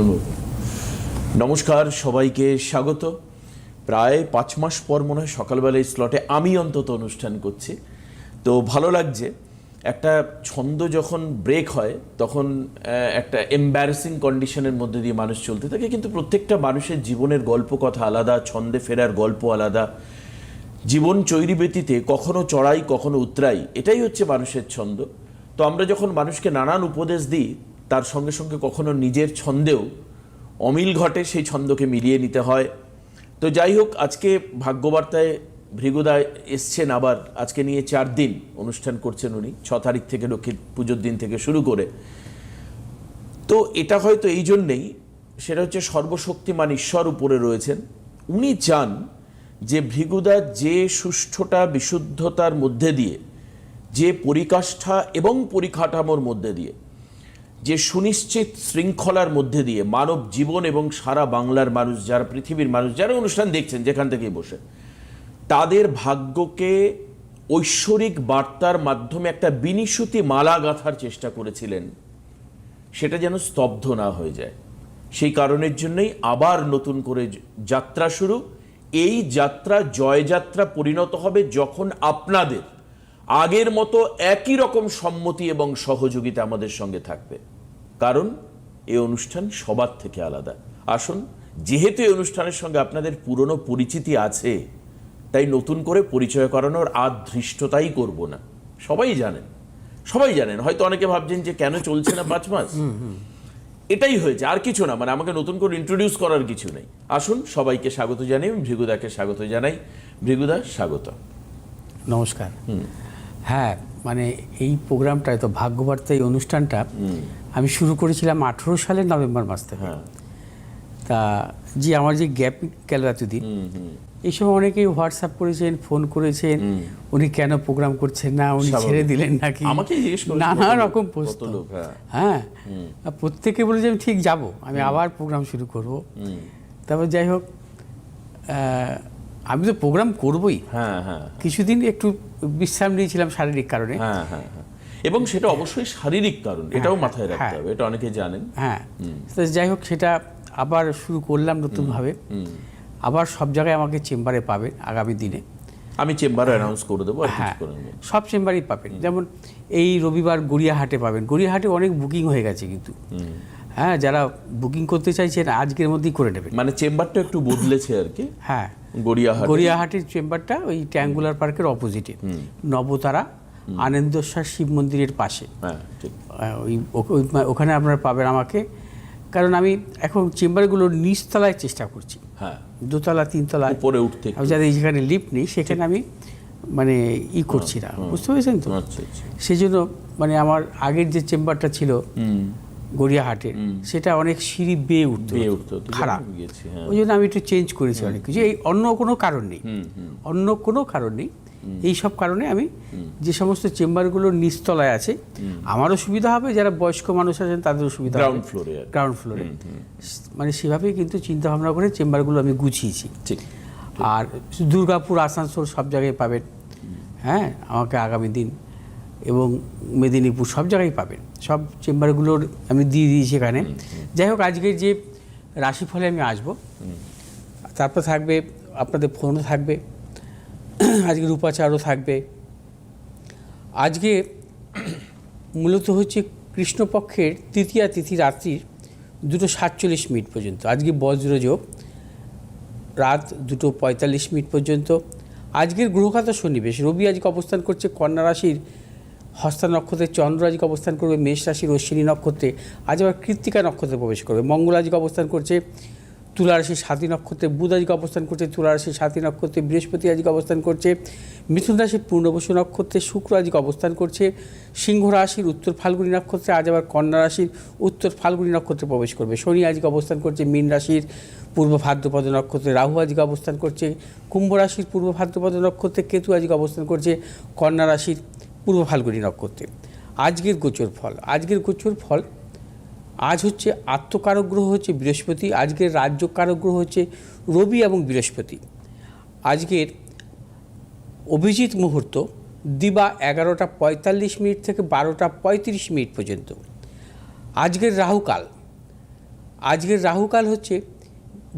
শুনুন নমস্কার, সবাইকে স্বাগত। প্রায় পাঁচ মাস পর মনে হয় সকালবেলা এই স্লটে আমি অন্তত অনুষ্ঠান করছি। তো ভালো লাগছে, একটা ছন্দ যখন ব্রেক হয়, তখন একটা এম্বারেসিং কন্ডিশনের মধ্যে দিয়ে মানুষ চলতে থাকে। কিন্তু প্রত্যেকটা মানুষের জীবনের গল্প কথা আলাদা, ছন্দে ফেরার গল্প আলাদা। জীবন চৈরি ব্যতীতে কখনো চড়াই, কখনো উতরাই, এটাই হচ্ছে মানুষের ছন্দ। তো আমরা যখন মানুষকে নানান উপদেশ দিই তার সঙ্গে সঙ্গে কখনো নিজের ছন্দেও অমিল ঘটে সেই ছন্দকে মিলিয়ে নিতে হয়। তো যাই হোক, আজকে ভাগ্যবার্তায় ভৃগুদা এসছেন আবার। আজকে নিয়ে চার দিন অনুষ্ঠান করছেন উনি, ছ তারিখ থেকে লক্ষ্মী পুজোর দিন থেকে শুরু করে। তো এটা হয়তো এই জন্যেই, সেটা হচ্ছে সর্বশক্তিমান ঈশ্বর উপরে রয়েছেন। উনি চান যে ভৃগুদা যে সুষ্ঠুটা, বিশুদ্ধতার মধ্যে দিয়ে, যে পরিকাষ্ঠা এবং পরিকাঠামোর মধ্যে দিয়ে যে সুনিশ্চিত শৃঙ্খলার মধ্যে দিয়ে মানব জীবন এবং সারা বাংলার মানুষ, যারা পৃথিবীর মানুষ, যারা অনুষ্ঠান দেখছেন যেখান থেকে বসে, তাদের ভাগ্যকে ঐশ্বরিক বার্তার মাধ্যমে একটা বিনিশুতি মালা গাঁথার চেষ্টা করেছিলেন। সেটা যেন স্তব্ধ না হয়ে যায়। সেই কারণের জন্যই আবার নতুন করে যাত্রা শুরু। এই যাত্রা জয়যাত্রা পরিণত হবে যখন আপনাদের আগের মতো একই রকম সম্মতি এবং সহযোগিতা আমাদের সঙ্গে থাকবে। কারণ এই অনুষ্ঠান সবার থেকে আলাদা। আসুন যেহেতু এই অনুষ্ঠানের সঙ্গে আপনাদের পুরনো পরিচিতি আছে তাই নতুন করে পরিচয় করানোর আর ধৃষ্টতাই করব না। সবাই জানেন সবাই জানেন হয়তো অনেকে ভাবছেন যে কেন চলছে না পাঁচ মাস? এটাই হয়েছে আর কিছু না মানে আমাকে নতুন করে ইন্ট্রোডিউস করার কিছু নেই। আসুন সবাইকে স্বাগত জানাই ভৃগুদাকে স্বাগত জানাই। ভৃগুদা স্বাগত। নমস্কার। হ্যাঁ মানে এই প্রোগ্রামটা তো ভাগ্যবার্তা এই অনুষ্ঠানটা আমি শুরু করেছিলাম আঠেরো সালের নভেম্বর মাস থেকে। হ্যাঁ। তা জি আমার যে গ্যাপ গেল এতদিন। এই সময় অনেকেই হোয়াটসঅ্যাপ করেছেন ফোন করেছেন। উনি কেন প্রোগ্রাম করছেন না? উনি ছেড়ে দিলেন নাকি? নানা রকম প্রশ্ন। হ্যাঁ। হ্যাঁ। প্রত্যেকে বলে যে আমি ঠিক যাব। আমি আবার প্রোগ্রাম শুরু করব। তারপর যাই হোক আমি তো প্রোগ্রাম করবই। হ্যাঁ হ্যাঁ কিছুদিন একটু বিশ্রাম নিয়েছিলাম শারীরিক কারণে। এবং সেটা অবশ্যই শারীরিক কারণ এটাও মাথায় রাখতে হ্যাঁ। হবে এটা অনেকে জানেন। হ্যাঁ। তো যাই হোক সেটা আবার শুরু করলাম নতুনভাবে। আবার সব জায়গায় আমাকে চেম্বারে পাবে আগামী দিনে। আমি চেম্বারে অ্যানাউন্স করে দেবো হ্যাঁ সব চেম্বারেই পাবেন। যেমন এই রবিবার গড়িয়াহাটে পাবেন। গড়িয়াহাটে অনেক বুকিং হয়ে গেছে কিন্তু। হ্যাঁ যারা বুকিং করতে চাইছেন আজকের মধ্যেই করে নেবেন। মানে চেম্বারটা একটু বদলেছে আর কি। হ্যাঁ। গড়িয়াহাট। গড়িয়াহাটের চেম্বারটা ওই ট্যাঙ্গুলার পার্কের অপোজিটে নবতারা আনন্দেশ্বর শিব মন্দিরের পাশে। হ্যাঁ ওই ওখানে আপনারা পাবেন আমাকে। কারণ আমি এখন চেম্বারগুলোর নিচতলায় চেষ্টা করছি। হ্যাঁ। দোতলা তিনতলা উপরে উঠতে আমি যাদের যেখানে লিফট নেই সেখানে আমি মানে ই করছি না। বুঝতে পেরেছেন তো? আচ্ছা আচ্ছা। সেই জন্য মানে আমার আগের যে চেম্বারটা ছিল গড়িয়াহাটের সেটা অনেক সিঁড়ি বেয়ে উঠতো খারাপ। হ্যাঁ। ওই জন্য আমি একটু চেঞ্জ করেছি অনেক কিছু। এই অন্য কোনো কারণ নেই। অন্য কোনো কারণ নেই। এই সব কারণে আমি যে সমস্ত চেম্বারগুলোর নিচতলায় আছে আমারও সুবিধা হবে যারা বয়স্ক মানুষ আছেন তাদেরও সুবিধা গ্রাউন্ড ফ্লোরে গ্রাউন্ড ফ্লোরে মানে সেভাবেই কিন্তু চিন্তা ভাবনা করে চেম্বারগুলো আমি গুছিয়েছি। ঠিক। আর দুর্গাপুর আসানসোল সব জায়গায় পাবেন। হ্যাঁ আমাকে আগামী দিন এবং মেদিনীপুর সব জায়গায় পাবেন। সব চেম্বারগুলোর আমি দিয়ে দিয়েছি এখানে। যাই হোক আজকের যে রাশিফলে আমি আসব তারপর থাকবে আপনাদের ফোনও থাকবে। আজকে রূপাচারও থাকবে। আজকে মূলত হচ্ছে কৃষ্ণপক্ষের তৃতীয়া তিথি রাত্রির দুটো সাতচল্লিশ মিনিট পর্যন্ত। আজকে বজ্রযোগ, রাত দুটো পঁয়তাল্লিশ মিনিট পর্যন্ত। আজকের গ্রহখাত সন্নিবেশ, রবি আজকে অবস্থান করছে কন্যা রাশির হস্তা নক্ষত্রে, চন্দ্র আজকে অবস্থান করবে মেষ রাশির অশ্বিনী নক্ষত্রে। আজ আবার কৃত্তিকা নক্ষত্রে প্রবেশ করবে। মঙ্গল আজকে অবস্থান করছে তুলা রাশির সাতী নক্ষত্রে বুধ আজকে অবস্থান করছে তুলা রাশির সাতী নক্ষত্রে বৃহস্পতি আজকে অবস্থান করছে, মিথুন রাশির পূর্ণবসু নক্ষত্রে শুক্র আজকে অবস্থান করছে, সিংহ রাশির উত্তর ফাল্গুনী নক্ষত্রে আজ আবার কন্যা রাশির উত্তর ফাল্গুনী নক্ষত্রে প্রবেশ করবে, শনি আজকে অবস্থান করছে মীন রাশির পূর্ব ভাদ্রপদ নক্ষত্রে, রাহু আজকে অবস্থান করছে, কুম্ভ রাশির পূর্ব ভাদ্রপদ নক্ষত্রে, কেতু আজকে অবস্থান করছে কন্যা রাশির পূর্ব ফাল্গুনী নক্ষত্রে। আজকের গোচর ফল, আজকের গোচর ফল আজ হচ্ছে আত্মকারক গ্রহ হচ্ছে বৃহস্পতি, আজকের রাজ্য কারক গ্রহ হচ্ছে রবি এবং বৃহস্পতি। আজকের অভিজিৎ মুহূর্ত দিবা এগারোটা পঁয়তাল্লিশ মিনিট থেকে বারোটা পঁয়ত্রিশ মিনিট পর্যন্ত। আজকের রাহুকাল আজকের রাহুকাল হচ্ছে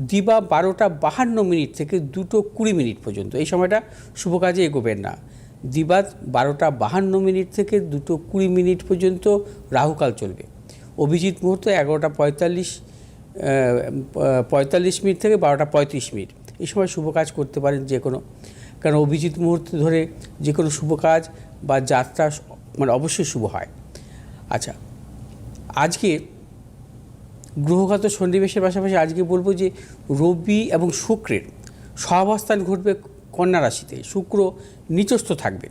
দিবা বারোটা বাহান্ন মিনিট থেকে দুটো কুড়ি মিনিট পর্যন্ত। এই সময়টা শুভ কাজে এগোবেন না। দিবা বারোটা বাহান্ন মিনিট থেকে দুটো কুড়ি মিনিট পর্যন্ত রাহুকাল চলবে। অভিজিৎ মুহূর্ত এগারোটা পঁয়তাল্লিশ পঁয়তাল্লিশ মিনিট থেকে বারোটা পঁয়ত্রিশ মিনিট। এই সময় শুভ কাজ করতে পারেন যে কোনো কারণ অভিজিৎ মুহূর্ত ধরে যে কোনো শুভ কাজ বা যাত্রা মানে অবশ্যই শুভ হয়। আচ্ছা আজকে গ্রহগত সন্নিবেশের পাশাপাশি আজকে বলব যে রবি এবং শুক্রের সহাবস্থান ঘটবে কন্যা রাশিতে। শুক্র নিচস্থ থাকবে।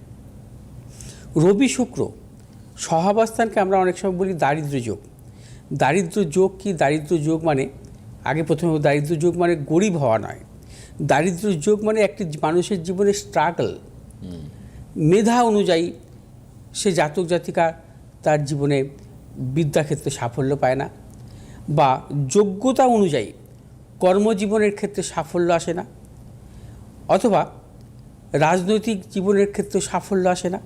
রবি শুক্র সহাবস্থানকে আমরা অনেক সময় বলি দারিদ্র্য যোগ। দারিদ্র্য যোগ কি? দারিদ্র্য যোগ মানে আগে প্রথমে বলব দারিদ্র্য যোগ মানে গরিব হওয়া নয়। দারিদ্র্য যোগ মানে একটি মানুষের জীবনে স্ট্রাগল মেধা অনুযায়ী সে জাতক জাতিকা তার জীবনে বিদ্যাক্ষেত্রে সাফল্য পায় না বা যোগ্যতা অনুযায়ী কর্মজীবনের ক্ষেত্রে সাফল্য আসে না অথবা রাজনৈতিক জীবনের ক্ষেত্রে সাফল্য আসে না।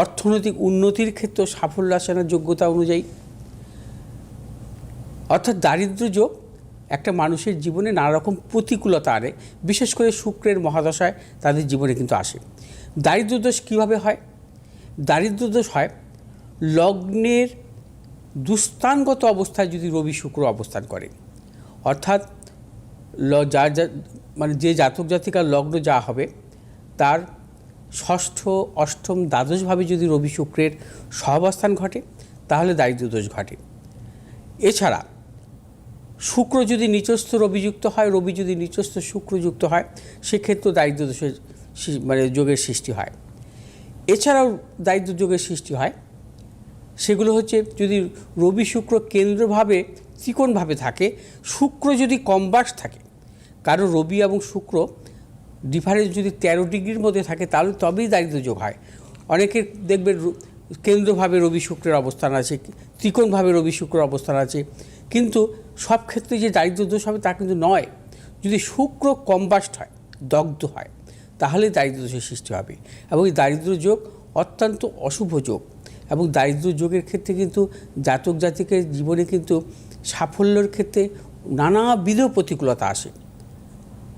অর্থনৈতিক উন্নতির ক্ষেত্রে সাফল্য আসে না যোগ্যতা অনুযায়ী। অর্থাৎ দারিদ্র্য যোগ একটা মানুষের জীবনে নানা রকম প্রতিকূলতা আনে, বিশেষ করে শুক্রের মহাদশায় তাদের জীবনে কিন্তু আসে। দারিদ্র্য দোষ কীভাবে হয়? দারিদ্র্য দোষ হয় লগ্নের দুস্থানগত অবস্থায় যদি রবি শুক্র অবস্থান করে। অর্থাৎ ল যার যা মানে যে জাতক জাতিকার লগ্ন যা হবে, তার ষষ্ঠ, অষ্টম, দ্বাদশভাবে যদি রবি শুক্রের সহাবস্থান ঘটে, তাহলে দারিদ্র্য দোষ ঘটে। এছাড়া, শুক্র যদি নিচস্থ রবিযুক্ত হয়, রবি যদি নিচস্থ শুক্রযুক্ত হয়, সেক্ষেত্রেও দারিদ্র দোষের মানে যোগের সৃষ্টি হয়। এছাড়াও দারিদ্র যোগের সৃষ্টি হয়, সেগুলো হচ্ছে যদি রবি শুক্র কেন্দ্রভাবে, ত্রিকোণভাবে থাকে, শুক্র যদি কম্বাস থাকে কারও রবি এবং শুক্র ডিফারেন্স যদি তেরো ডিগ্রির মধ্যে থাকে, তাহলে তবেই দারিদ্র যোগ হয়। অনেকের দেখবেন কেন্দ্রভাবে রবি শুক্রের অবস্থান আছে, ত্রিকোণভাবে রবি শুক্রের অবস্থান আছে। কিন্তু সব ক্ষেত্রে যে দারিদ্র দোষ হবে তা কিন্তু নয়। যদি শুক্র কম্বাস্ট হয়, দগ্ধ হয়, তাহলে দারিদ্র দোষের সৃষ্টি হবে। এবং এই দারিদ্র যোগ অত্যন্ত অশুভ যোগ। এবং দারিদ্র যোগের ক্ষেত্রে কিন্তু জাতক জাতিকের জীবনে কিন্তু সাফল্যের ক্ষেত্রে নানাবিধ প্রতিকূলতা আসে।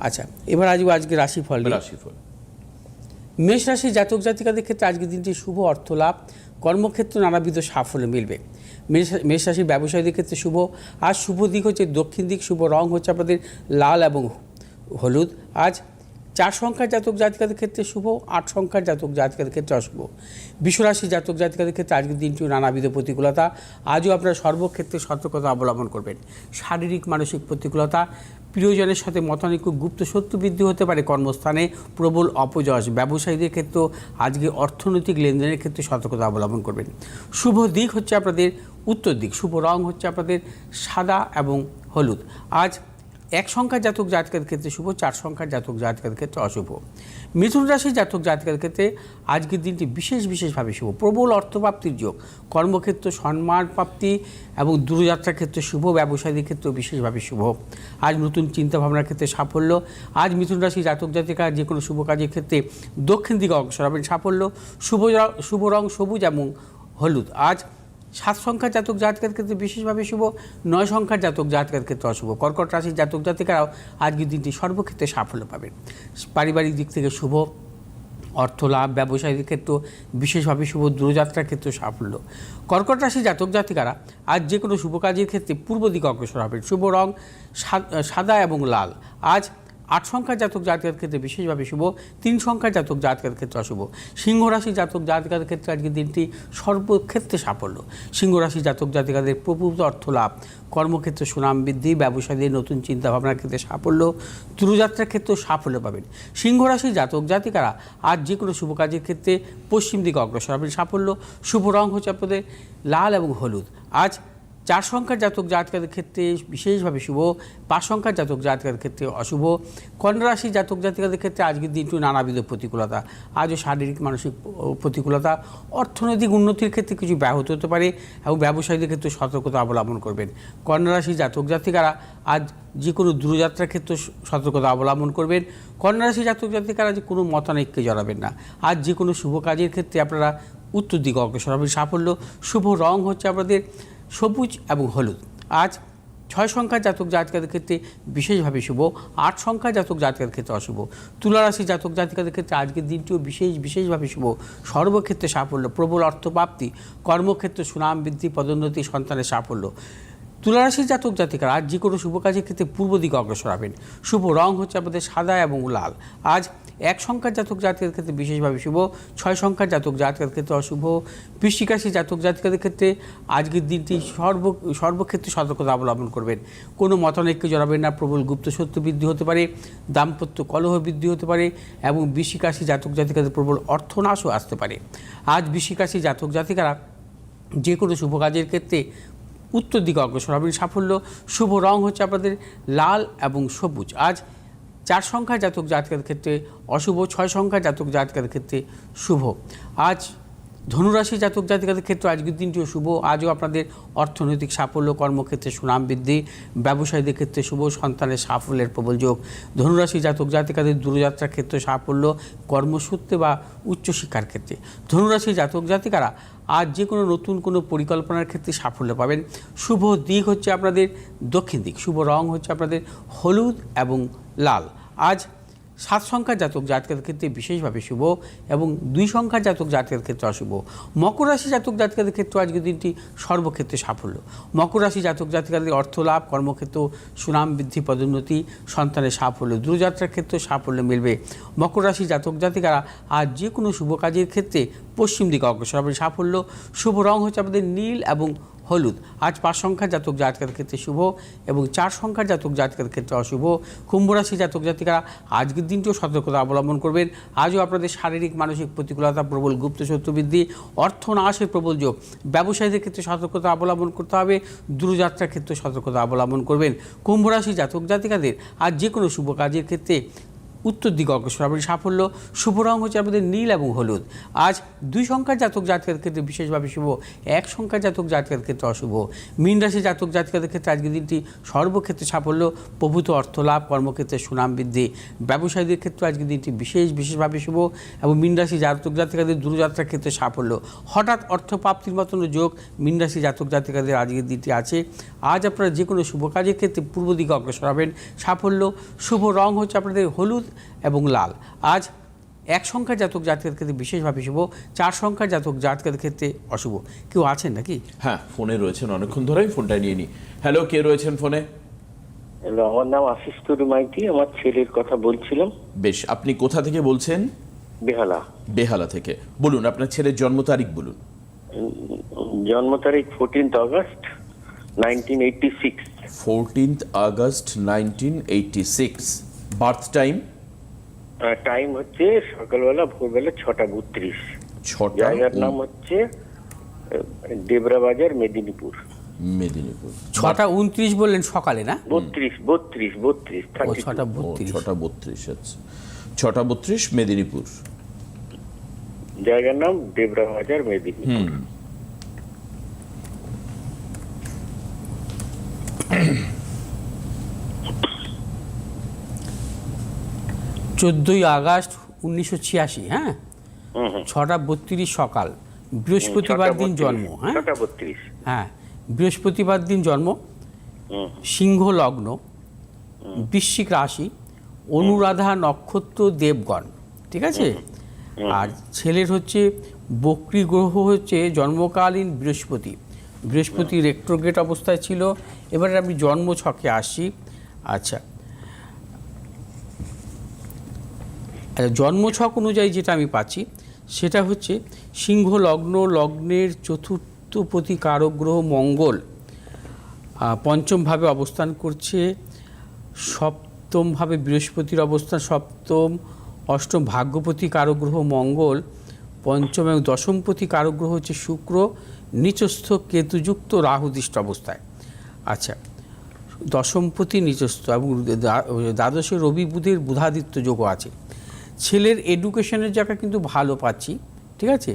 আচ্ছা এবার আসব আজকে রাশিফল। রাশিফল। মেষ রাশি জাতক জাতিকাদের ক্ষেত্রে আজকের দিনটি শুভ অর্থ লাভ কর্মক্ষেত্রে নানাবিধ সাফল্য মিলবে। মেষ মেষ রাশির ব্যবসায়ীদের ক্ষেত্রে শুভ আজ শুভ দিক হচ্ছে দক্ষিণ দিক শুভ রং হচ্ছে আপনাদের লাল এবং হলুদ। আজ চার সংখ্যার জাতক জাতিকাদের ক্ষেত্রে শুভ আট সংখ্যার জাতক জাতিকাদের ক্ষেত্রে অশুভ। বিশ্বরাশি জাতক জাতিকাদের ক্ষেত্রে আজকের দিনটি নানাবিধ প্রতিকূলতা। আজও আপনারা সর্বক্ষেত্রে সতর্কতা অবলম্বন করবেন। শারীরিক মানসিক প্রতিকূলতা প্রিয়জনের সাথে মতানৈক্য গুপ্ত সত্য বৃদ্ধি হতে পারে কর্মস্থানে প্রবল অপযশ। ব্যবসায়ীদের ক্ষেত্রেও আজকে অর্থনৈতিক লেনদেনের ক্ষেত্রে সতর্কতা অবলম্বন করবেন। শুভ দিক হচ্ছে আপনাদের উত্তর দিক। শুভ রং হচ্ছে আপনাদের সাদা এবং হলুদ। আজ এক সংখ্যার জাতক জাতকের ক্ষেত্রে শুভ, চার সংখ্যার জাতক জাতকের ক্ষেত্রে অশুভ। মিথুন রাশির জাতক জাতকের ক্ষেত্রে আজকের দিনটি বিশেষ, বিশেষভাবে শুভ। প্রবল অর্থপ্রাপ্তির যোগ। কর্মক্ষেত্র, সম্মান প্রাপ্তি এবং দূরযাত্রার ক্ষেত্রে শুভ, ব্যবসায়ীদের ক্ষেত্রেও বিশেষভাবে শুভ। আজ নতুন চিন্তাভাবনার ক্ষেত্রে সাফল্য। আজ মিথুন রাশি জাতক জাতিকা যে কোনো শুভ কাজের ক্ষেত্রে দক্ষিণ দিকে অগ্রসর হবেন সাফল্য। শুভ শুভ রং সবুজ এবং হলুদ। আজ সাত সংখ্যার জাতক জাতকের ক্ষেত্রে বিশেষভাবে শুভ, নয় সংখ্যার জাতক জাতকের ক্ষেত্রে অশুভ। কর্কট রাশির জাতক জাতিকারাও আজকের দিনটি সর্বক্ষেত্রে সাফল্য পাবেন পারিবারিক দিক থেকে শুভ, অর্থ, লাভ, ব্যবসায়ীদের ক্ষেত্রেও বিশেষভাবে শুভ, দূরযাত্রার ক্ষেত্রে সাফল্য। কর্কট রাশি জাতক জাতিকারা আজ যে কোনো শুভ কাজের ক্ষেত্রে পূর্ব দিকে অগ্রসর হবেন শুভ রং সাদা এবং লাল। আজ আট সংখ্যার জাতক জাতকের ক্ষেত্রে বিশেষভাবে শুভ, তিন সংখ্যার জাতক জাতকের ক্ষেত্রে অশুভ। সিংহ রাশি জাতক জাতকের ক্ষেত্রে আজকের দিনটি সর্বক্ষেত্রে সাফল্য। সিংহ রাশি জাতক জাতিকাদের প্রভূত অর্থ লাভ, কর্মক্ষেত্রে সুনাম বৃদ্ধি, ব্যবসায়ীদের নতুন চিন্তাভাবনার ক্ষেত্রে সাফল্য দূরযাত্রার ক্ষেত্রেও সাফল্য পাবেন। সিংহ রাশি জাতক জাতিকারা আজ যে কোনো শুভ কাজের ক্ষেত্রে পশ্চিম দিকে অগ্রসর হবেন সাফল্য। শুভ রং হচ্ছে আপনাদের লাল এবং হলুদ। আজ চার সংখ্যার জাতক জাতকের ক্ষেত্রে বিশেষভাবে শুভ, পাঁচ সংখ্যার জাতক জাতকের ক্ষেত্রে অশুভ কন্যা রাশি জাতক জাতিকাদের ক্ষেত্রে আজকের দিনটি নানাবিধ প্রতিকূলতা। আজও শারীরিক, মানসিক প্রতিকূলতা, অর্থনৈতিক উন্নতির ক্ষেত্রে কিছু ব্যাহত হতে পারে এবং ব্যবসায়ীদের ক্ষেত্রে সতর্কতা অবলম্বন করবেন। কন্যা রাশি জাতক জাতিকারা আজ যে কোনো দূরযাত্রার ক্ষেত্রে সতর্কতা অবলম্বন করবেন। কন্যা রাশি জাতক জাতিকারা যে কোনো মতানৈক্যে জড়াবেন না। আজ যে কোনো শুভ কাজের ক্ষেত্রে আপনারা উত্তর দিকে অগ্রসর হবেন। সাফল্য, শুভ রং হচ্ছে আপনাদের। সবুজ এবং হলুদ। আজ ছয় সংখ্যা জাতক জাতিকাদের ক্ষেত্রে বিশেষভাবে শুভ, আট সংখ্যা জাতক জাতিকাদের ক্ষেত্রে অশুভ, তুলারাশি জাতক জাতিকাদের ক্ষেত্রে আজকের দিনটিও বিশেষ, বিশেষভাবে শুভ। সর্বক্ষেত্রে সাফল্য, প্রবল অর্থপ্রাপ্তি, কর্মক্ষেত্রে সুনাম বৃদ্ধি, পদোন্নতি, সন্তানের সাফল্য। তুলারাশির জাতক জাতিকারা আজ যে কোনো শুভ কাজের ক্ষেত্রে পূর্ব দিকে অগ্রসর হবেন। শুভ রং হচ্ছে আপনাদের সাদা এবং লাল। আজ এক সংখ্যার জাতক জাতিকাদের ক্ষেত্রে বিশেষভাবে শুভ, ছয় সংখ্যার জাতক জাতিকাদের ক্ষেত্রে অশুভ, বৃশ্চিক রাশি জাতক জাতিকাদের ক্ষেত্রে আজকের দিনটি সর্ব, সর্বক্ষেত্রে সতর্কতা অবলম্বন করবেন। কোনো মতানৈক্য জড়াবেন না, প্রবল গুপ্ত সত্য বৃদ্ধি হতে পারে, দাম্পত্য কলহ বৃদ্ধি হতে পারে এবং বৃশ্চিক রাশি জাতক জাতিকাদের প্রবল অর্থনাশও আসতে পারে। আজ বৃশ্চিক রাশি জাতক জাতিকারা যে কোনো শুভ কাজের ক্ষেত্রে উত্তর দিকে অগ্রসর হবেন সাফল্য, শুভ রং হচ্ছে আপনাদের লাল এবং সবুজ। আজ চার সংখ্যা জাতক জাতকের ক্ষেত্রে অশুভ, ছয় সংখ্যা জাতক জাতকের ক্ষেত্রে শুভ। আজ ধনুরাশি জাতক জাতিকাদের ক্ষেত্রে আজকের দিনটিও শুভ। আজও আপনাদের অর্থনৈতিক সাফল্য, কর্মক্ষেত্রে সুনাম বৃদ্ধি, ব্যবসায়ীদের ক্ষেত্রে শুভ, সন্তানের সাফল্যের প্রবল যোগ। ধনুরাশি জাতক জাতিকাদের দূরযাত্রার ক্ষেত্রে সাফল্য, কর্মসূত্রে বা উচ্চশিক্ষার ক্ষেত্রে। ধনুরাশি জাতক জাতিকারা আজ যে কোনো নতুন কোনো পরিকল্পনার ক্ষেত্রে সাফল্য পাবেন। শুভ দিক হচ্ছে আপনাদের দক্ষিণ দিক, শুভ রং হচ্ছে আপনাদের হলুদ এবং লাল। আজ সাত সংখ্যার জাতক জাতকের ক্ষেত্রে বিশেষভাবে শুভ এবং দুই সংখ্যার জাতক জাতকের ক্ষেত্রে অশুভ। মকর রাশি জাতক জাতকের ক্ষেত্রে আজকের দিনটি সর্বক্ষেত্রে সাফল্য। মকর রাশি জাতক জাতিকাদের অর্থ লাভ কর্মক্ষেত্র সুনাম বৃদ্ধি, পদোন্নতি, সন্তানের সাফল্য দূরযাত্রার ক্ষেত্রে সাফল্য মিলবে। মকর রাশি জাতক জাতিকারা আজ যে কোনো শুভ কাজের ক্ষেত্রে পশ্চিম দিকে অগ্রসর হবে। সাফল্য, শুভ রং হচ্ছে আমাদের নীল এবং হলুদ। আজ পাঁচ সংখ্যার জাতক জাতকের ক্ষেত্রে শুভ এবং চার সংখ্যার জাতক জাতকের ক্ষেত্রে অশুভ। কুম্ভ রাশি জাতক জাতিকারা আজকের দিনটিও সতর্কতা অবলম্বন করবেন। আজও আপনাদের শারীরিক, মানসিক প্রতিকূলতা প্রবল গুপ্ত শত্রু বৃদ্ধি, অর্থ নাশের প্রবল যোগ। ব্যবসায়ীদের ক্ষেত্রে সতর্কতা অবলম্বন করতে হবে, দূরযাত্রার ক্ষেত্রে সতর্কতা অবলম্বন করবেন। কুম্ভ রাশি জাতক জাতিকাদের আজ যে কোনো শুভ কাজের ক্ষেত্রে উত্তর দিকে অগ্রসর হবেন সাফল্য, শুভ রং হচ্ছে আমাদের নীল এবং হলুদ। আজ দুই সংখ্যার জাতক জাতকের ক্ষেত্রে বিশেষভাবে শুভ, এক সংখ্যার জাতক জাতকের ক্ষেত্রে অশুভ। মীন রাশি জাতক জাতকের ক্ষেত্রে আজকের দিনটি সর্বক্ষেত্রে সাফল্য, প্রভূত অর্থ লাভ, কর্মক্ষেত্রে সুনাম বৃদ্ধি। ব্যবসায়ীদের ক্ষেত্রে আজকের দিনটি বিশেষ বিশেষভাবে শুভ এবং মীন রাশি জাতক জাতিকাদের দূরযাত্রার ক্ষেত্রে সাফল্য। হঠাৎ অর্থ প্রাপ্তির মতন যোগ মীন রাশি জাতক জাতিকাদের আজকের দিনটি আছে। আজ আপনারা যে কোনো শুভ কাজের ক্ষেত্রে পূর্ব দিকে অগ্রসর হবেন। সাফল্য, শুভ রং হচ্ছে আপনাদের হলুদ এবং লাল। আজ এক সংখ্যার জাতক জাতকের ক্ষেত্রে বিশেষভাবে শুভ চার সংখ্যার জাতক জাতকের ক্ষেত্রে অশুভ। কেউ আছেন নাকি? হ্যাঁ ফোনে রয়েছেন অনেকক্ষণ ধরে আমি ফোনটা নিয়ে নিই হ্যালো কে রয়েছেন ফোনে? হ্যালো আমার নাম আশিস তরু মাইতি আমার ছেলের কথা বলছিলাম। বেশ আপনি কোথা থেকে বলছেন? বেহালা। বেহালা থেকে। বলুন আপনার ছেলের জন্ম তারিখ বলুন। জন্ম তারিখ fourteenth August nineteen eighty six fourteenth August nineteen eighty six birth time time হচ্ছে সকালবেলা ভোরবেলা ছটা বত্রিশ। ছটা জায়গার নাম হচ্ছে ডেবরা বাজার মেদিনীপুর। মেদিনীপুর। ছটা উনত্রিশ বললেন সকালে না? বত্রিশ বত্রিশ বত্রিশ ছটা বত্রিশ। ছটা বত্রিশ আচ্ছা। ছটা বত্রিশ মেদিনীপুর। জায়গার নাম ডেবরা বাজার মেদিনীপুর চোদ্দোই আগস্ট উনিশশো ছিয়াশি হ্যাঁ? ছটা বত্রিশ সকাল। বৃহস্পতিবার দিন জন্ম হ্যাঁ? হ্যাঁ বৃহস্পতিবার দিন জন্ম। সিংহ লগ্ন বৃশ্চিক রাশি অনুরাধা নক্ষত্র দেবগণ ঠিক আছে? আর ছেলের হচ্ছে বক্রী গ্রহ হচ্ছে জন্মকালীন বৃহস্পতি। বৃহস্পতি রেক্ট্রোগেট অবস্থায় ছিল। এবারে আমি জন্ম ছকে আসি আচ্ছা আচ্ছা, জন্মছক অনুযায়ী যেটা আমি পাচ্ছি সেটা হচ্ছে সিংহ লগ্ন লগ্নের চতুর্থপতি কারক গ্রহ মঙ্গল পঞ্চমভাবে অবস্থান করছে সপ্তমভাবে বৃহস্পতির অবস্থান সপ্তম অষ্টম ভাগ্যপতি কারক গ্রহ মঙ্গল পঞ্চম এবং দশমপতি কারক গ্রহ হচ্ছে শুক্র নিচস্থ কেতুযুক্ত রাহুদৃষ্ট অবস্থায়। আচ্ছা দশমপতি নিচস্থ এবং দ্বাদশে রবি বুধের বুধাদিত্য যোগও আছে। ছেলের এডুকেশনের জায়গা কিন্তু ভালো পাচ্ছি ঠিক আছে?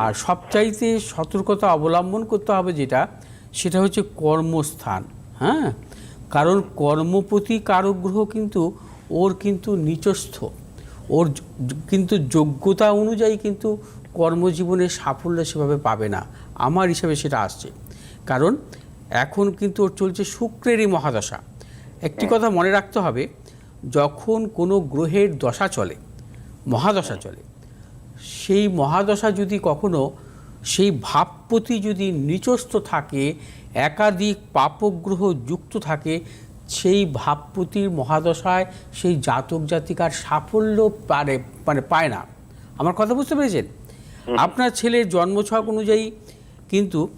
আর সবচাইতে সতর্কতা অবলম্বন করতে হবে যেটা সেটা হচ্ছে কর্মস্থান হ্যাঁ? কারণ কর্মপতি কারক গ্রহ কিন্তু ওর কিন্তু নিচস্থ ওর কিন্তু যোগ্যতা অনুযায়ী কিন্তু কর্মজীবনে সাফল্য সেভাবে পাবে না আমার হিসাবে সেটা আসছে। কারণ এখন কিন্তু ওর চলছে শুক্রেরই মহাদশা। একটি কথা মনে রাখতে হবে যখন কোনো গ্রহের দশা চলে মহাদশা চলে সেই মহাদশা যদি কখনো সেই ভাবপতি যদি নিচস্থ থাকে একাধিক পাপগ্রহ যুক্ত থাকে সেই ভাবপতির মহাদশায় সেই জাতক জাতিকার সাফল্য পারে মানে পায় না। আমার কথা বুঝতে পেরেছেন? আপনার ছেলের জন্মছক অনুযায়ী কিন্তু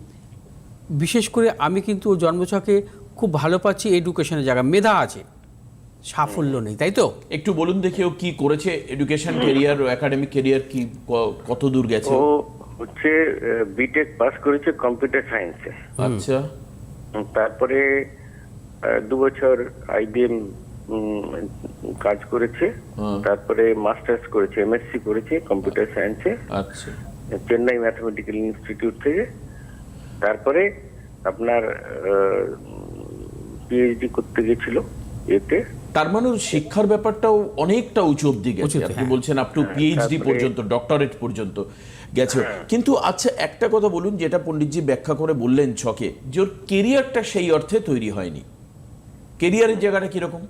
বিশেষ করে আমি কিন্তু ওর জন্মছকে খুব ভালো পাচ্ছি এডুকেশনের জায়গা মেধা আছে। সাফল্য নেই তাই তো? একটু বলুন দেখি ও কি করেছে? এডুকেশন কেরিয়ার ও একাডেমিক কেরিয়ার কি কত দূর গেছে? ও হচ্ছে বিটেক পাস করেছে কম্পিউটার সায়েন্সে আচ্ছা। তারপরে দু বছর আইবিএম কাজ করেছে। তারপরে মাস্টার্স করেছে এমএসসি করেছে কম্পিউটার সায়েন্সে আচ্ছা। চেন্নাই ম্যাথমেটিক্যাল ইনস্টিটিউট থেকে। তারপরে আপনার পিএইচডি করতে গেছিল এতে। তার মানে শিক্ষার ব্যাপারটাও অনেকটা উঁচু অব্দি গেছে। আপনি হ্যাঁ। বলছেন আপ টু পিএইচডি হ্যাঁ। পর্যন্ত ডক্টরেট পর্যন্ত গেছে। কিন্তু আচ্ছা একটা কথা বলুন যেটা পণ্ডিতজি ব্যাখ্যা করে বললেন ছকে যে ওর কেরিয়ারটা সেই অর্থে তৈরি হয়নি। কেরিয়ারের জায়গাটা কীরকম?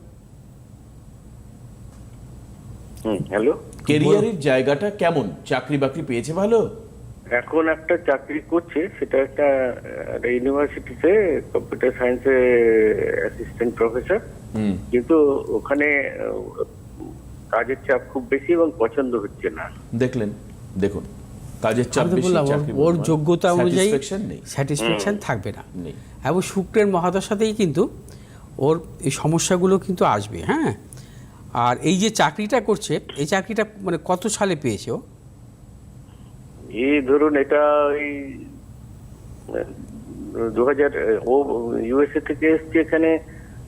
হ্যালো কেরিয়ারের জায়গাটা কেমন? চাকরি বাকরি পেয়েছে ভালো? এখন একটা চাকরি করছে সেটা একটা ইউনিভার্সিটিতে কম্পিউটার সায়েন্সে অ্যাসিস্ট্যান্ট প্রফেসর কিন্তু ওখানে কাজের চাপ খুব বেশি এবং পছন্দ হচ্ছে না। দেখলেন দেখুন কাজের চাপ বেশি ওর-। যোগ্যতা অনুযায়ী স্যাটিসফ্যাকশন থাকবে না। এবং শুক্রের মহাদশাতেই কিন্তু ওর এই সমস্যাগুলো কিন্তু আসবে হ্যাঁ? আর এই যে চাকরিটা করছে এই চাকরিটা মানে কত সালে পেয়েছে ও? এই ধরুন এটা ওই দু হাজার ও ইউএসএ থেকে এসছে এখানে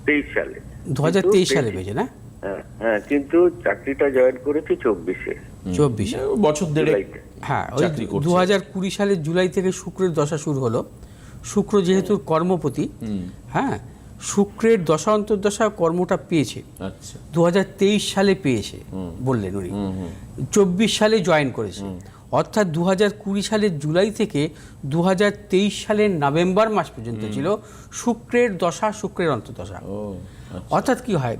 তেইশ সালে। দু হাজার কিন্তু তেইশ সালে পেয়েছে না? হ্যাঁ হ্যাঁ কিন্তু চাকরিটা জয়েন করেছে চব্বিশে। চব্বিশে। বছর দেড়েক হ্যাঁ ওই চাকরি করছে। দু হাজার কুড়ি সালের জুলাই থেকে শুক্রের দশা শুরু হলো। শুক্র যেহেতু কর্মপতি হ্যাঁ শুক্রের দশা অন্তর্দশা কর্মটা পেয়েছে। আচ্ছা। দু সালে পেয়েছে বললেন উনি। চব্বিশ সালে জয়েন করেছে। অর্থাৎ দু হাজার কুড়ি সালের জুলাই থেকে দু তেইশ সালের নভেম্বর মাস পর্যন্ত ছিল শুক্রের দশা শুক্রের অন্তর্দশা। ও। অর্থাৎ কি হয়?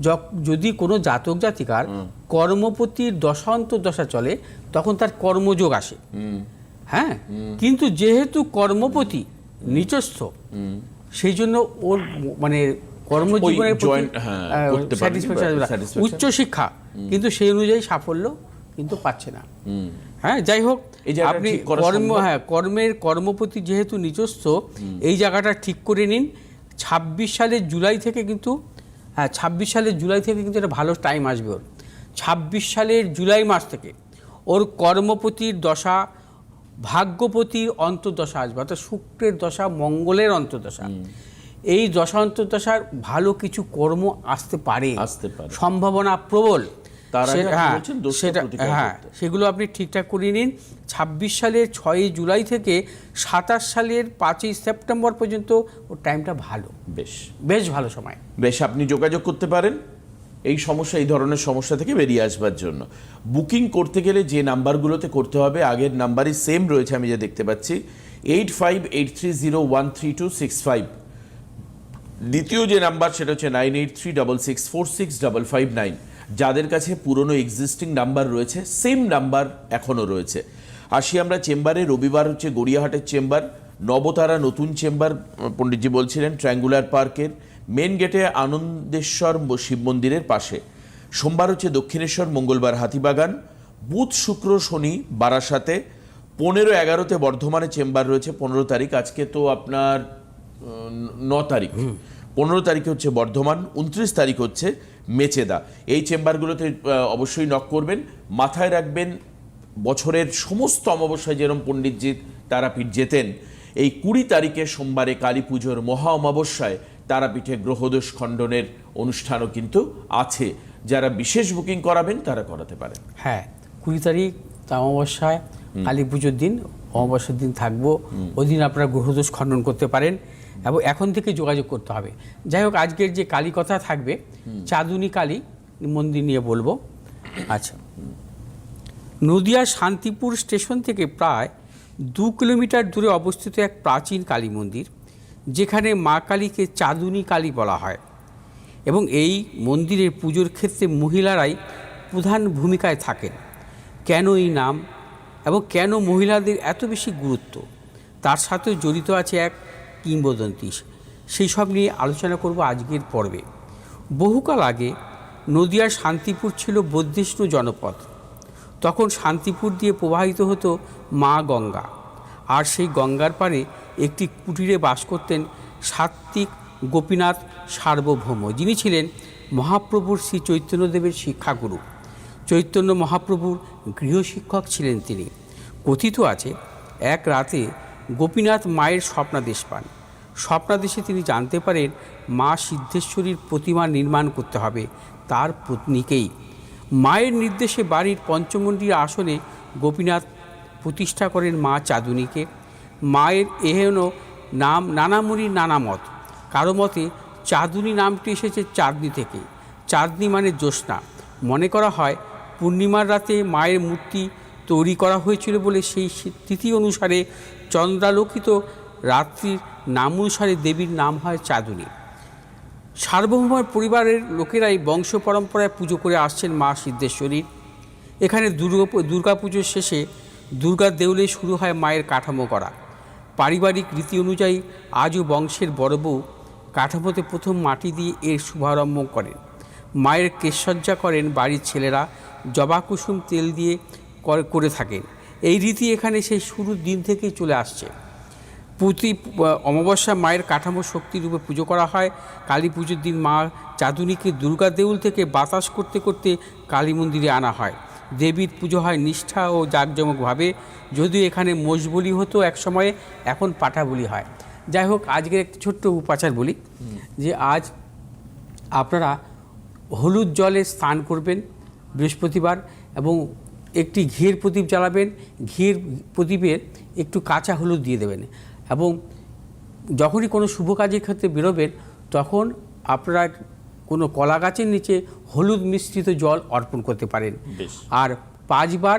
যে যদি কোনো জাতক জাতিকার কর্মপতির দশান্ত দশা চলে তখন তার কর্মযোগ আসে। হ্যাঁ? কিন্তু যেহেতু কর্মপতি নিচস্থ সেই জন্য ওর মানে কর্মজীবনের হ্যাঁ। উচ্চ শিক্ষা কিন্তু সেই অনুযায়ী সাফল্য কিন্তু পাচ্ছে না। হ্যাঁ যাই হোক আপনি কর্ম হ্যাঁ কর্মের কর্মপতি যেহেতু নিজস্ব এই জায়গাটা ঠিক করে নিন। ছাব্বিশ সালের জুলাই থেকে কিন্তু হ্যাঁ ছাব্বিশ সালের জুলাই থেকে কিন্তু একটা ভালো টাইম আসবে ওর। ছাব্বিশ সালের জুলাই মাস থেকে ওর কর্মপতির দশা ভাগ্যপতির অন্তর্দশা আসবে অর্থাৎ শুক্রের দশা মঙ্গলের অন্তর্দশা। এই দশা অন্তর্দশার ভালো কিছু কর্ম আসতে পারে। আসতে পারে। সম্ভাবনা প্রবল। তার হ্যাঁ, সেটা হ্যাঁ সেগুলো আপনি ঠিকঠাক করিয়ে নিন। ছাব্বিশ সালের ছয়ই জুলাই থেকে সাতাশ সালের পাঁচই সেপ্টেম্বর পর্যন্ত ওর টাইমটা ভালো। বেশ। বেশ ভালো সময়। বেশ আপনি যোগাযোগ করতে পারেন। এই সমস্যা এই ধরনের সমস্যা থেকে বেরিয়ে আসবার জন্য। বুকিং করতে গেলে যে নাম্বারগুলোতে করতে হবে আগের নাম্বারই সেম রয়েছে আমি যে দেখতে পাচ্ছি। Eight five eight three zero one three two six five দ্বিতীয় যে নাম্বার সেটা হচ্ছে nine eight three double six four six double five nine যাদের কাছে পুরনো এক্সিস্টিং নাম্বার রয়েছে সেম নাম্বার এখনও রয়েছে। আসি আমরা চেম্বারে, রবিবার হচ্ছে গড়িয়াহাটের চেম্বার, নবতারা নতুন চেম্বার পণ্ডিতজি বলছিলেন, ট্রায়াঙ্গুলার পার্কের মেন গেটে আনন্দেশ্বর শিব মন্দিরের পাশে। সোমবার হচ্ছে দক্ষিণেশ্বর, মঙ্গলবার হাতিবাগান, বুধ, শুক্র, শনি, বারাসাতে, পনেরো, এগারোতে বর্ধমানে চেম্বার রয়েছে, পনেরো তারিখ, আজকে তো আপনার ন তারিখ। পনেরো তারিখে হচ্ছে বর্ধমান উনত্রিশ তারিখ হচ্ছে মেচেদা। এই চেম্বারগুলোতে অবশ্যই নক করবেন। মাথায় রাখবেন বছরের সমস্ত অমাবস্যায় যেরকম পণ্ডিতজি তারাপীঠ যেতেন এই কুড়ি তারিখে সোমবারে কালী পুজোর মহা অমাবস্যায় তারাপীঠে গ্রহদোষ খণ্ডনের অনুষ্ঠানও কিন্তু আছে। যারা বিশেষ বুকিং করাবেন তারা করাতে পারেন। হ্যাঁ কুড়ি তারিখ অমাবস্যায় কালী পুজোর দিন অমাবস্যার দিন থাকব। ওই দিন আপনারা গ্রহদোষ খণ্ডন করতে পারেন। এবং এখন থেকে যোগাযোগ করতে হবে। যাই হোক আজকের যে কালী কথা থাকবে চাঁদুনি কালী মন্দির নিয়ে বলব। আচ্ছা। নদিয়া শান্তিপুর স্টেশন থেকে প্রায় দু কিলোমিটার দূরে অবস্থিত এক প্রাচীন কালী মন্দির যেখানে মা কালীকে চাঁদুনি কালী বলা হয় এবং এই মন্দিরের পুজোর ক্ষেত্রে মহিলারাই প্রধান ভূমিকায় থাকেন। কেন এই নাম এবং কেন মহিলাদের এত বেশি গুরুত্ব? তার সাথে জড়িত আছে এক কিংবদন্তি সেই সব নিয়ে আলোচনা করব আজকের পর্বে। বহুকাল আগে নদিয়ার শান্তিপুর ছিল বৌদ্ধিষ্ণু জনপদ। তখন শান্তিপুর দিয়ে প্রবাহিত হতো মা গঙ্গা। আর সেই গঙ্গার পারে একটি কুটিরে বাস করতেন সাত্ত্বিক গোপীনাথ সার্বভৌম। যিনি ছিলেন মহাপ্রভুর শ্রী চৈতন্যদেবের শিক্ষাগুরু। চৈতন্য মহাপ্রভুর গৃহশিক্ষক ছিলেন তিনি। কথিত আছে, এক রাতে গোপীনাথ মায়ের স্বপ্নাদেশ পান। স্বপ্নাদেশে তিনি জানতে পারেন মা সিদ্ধেশ্বরীর প্রতিমা নির্মাণ করতে হবে তার পত্নীকেই। মায়ের নির্দেশে বাড়ির পঞ্চমন্ডির আসনে গোপীনাথ প্রতিষ্ঠা করেন মা চাঁদুনিকে। মায়ের এহেন নাম নানামুড়ির নানা মত কারও মতে চাঁদুনি নামটি এসেছে চাঁদনি থেকে। চাঁদনি মানে জ্যোৎস্না। মনে করা হয় পূর্ণিমার রাতে মায়ের মূর্তি তৈরি করা হয়েছিল বলে সেই তিথি অনুসারে চন্দ্রালোকিত রাত্রির নাম অনুসারে দেবীর নাম হয় চাঁদুনি। সার্বভৌমের পরিবারের লোকেরাই বংশ পরম্পরায় পুজো করে আসছেন মা সিদ্ধেশ্বরীর এখানে দুর্গা দুর্গা পুজোর শেষে দুর্গা দেউলে শুরু হয় মায়ের কাঠামো করা পারিবারিক রীতি অনুযায়ী আজও বংশের বড় বউ কাঠামোতে প্রথম মাটি দিয়ে এর শুভারম্ভ করেন। মায়ের কেশসজ্জা করেন বাড়ির ছেলেরা, জবা কুসুম তেল দিয়ে করে থাকেন। এই রীতি এখানে সেই শুরুর দিন থেকেই চলে আসছে। প্রতি অমাবস্যা মায়ের কাঠামো শক্তি রূপে পুজো করা হয়। কালী পুজোর দিন মা চাঁদুনিকে দুর্গা দেউল থেকে বাতাস করতে করতে কালী মন্দিরে আনা হয়। দেবীর পুজো হয় নিষ্ঠা ও জাঁকজমকভাবে। যদিও এখানে মোষ বলি হতো এক সময়ে, এখন পাঠা বলি হয়। যাই হোক, আজকের একটি ছোট্ট উপাচার বলি যে আজ আপনারা হলুদ জলে স্নান করবেন বৃহস্পতিবার এবং একটি ঘিয়ের প্রদীপ জ্বালাবেন ঘিয়ের প্রদীপে একটু কাঁচা হলুদ দিয়ে দেবেন এবং যখনই কোনো শুভ কাজের ক্ষেত্রে বেরোবেন তখন আপনারা কোনো কলা গাছের নিচে হলুদ মিশ্রিত জল অর্পণ করতে পারেন। আর পাঁচবার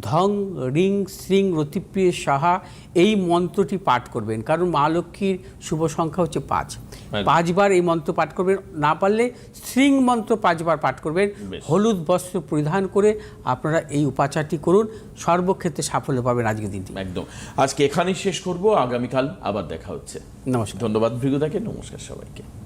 ধং রিং শ্রিং রতিপ্রিয় সাহা এই মন্ত্রটি পাঠ করবেন। কারণ মা লক্ষ্মীর শুভ সংখ্যা হচ্ছে পাঁচ। পাঁচবার এই মন্ত্র পাঠ করবেন না পারলে শ্রিং মন্ত্র পাঁচবার পাঠ করবেন। হলুদ বস্ত্র পরিধান করে আপনারা এই উপাচারটি করুন। সর্বক্ষেত্রে সাফল্য পাবেন আজকের দিনটি। একদম। আজকে এখানেই শেষ করব। আগামীকাল আবার দেখা হচ্ছে। নমস্কার। ধন্যবাদ। ভৃগুদাকে নমস্কার সবাইকে।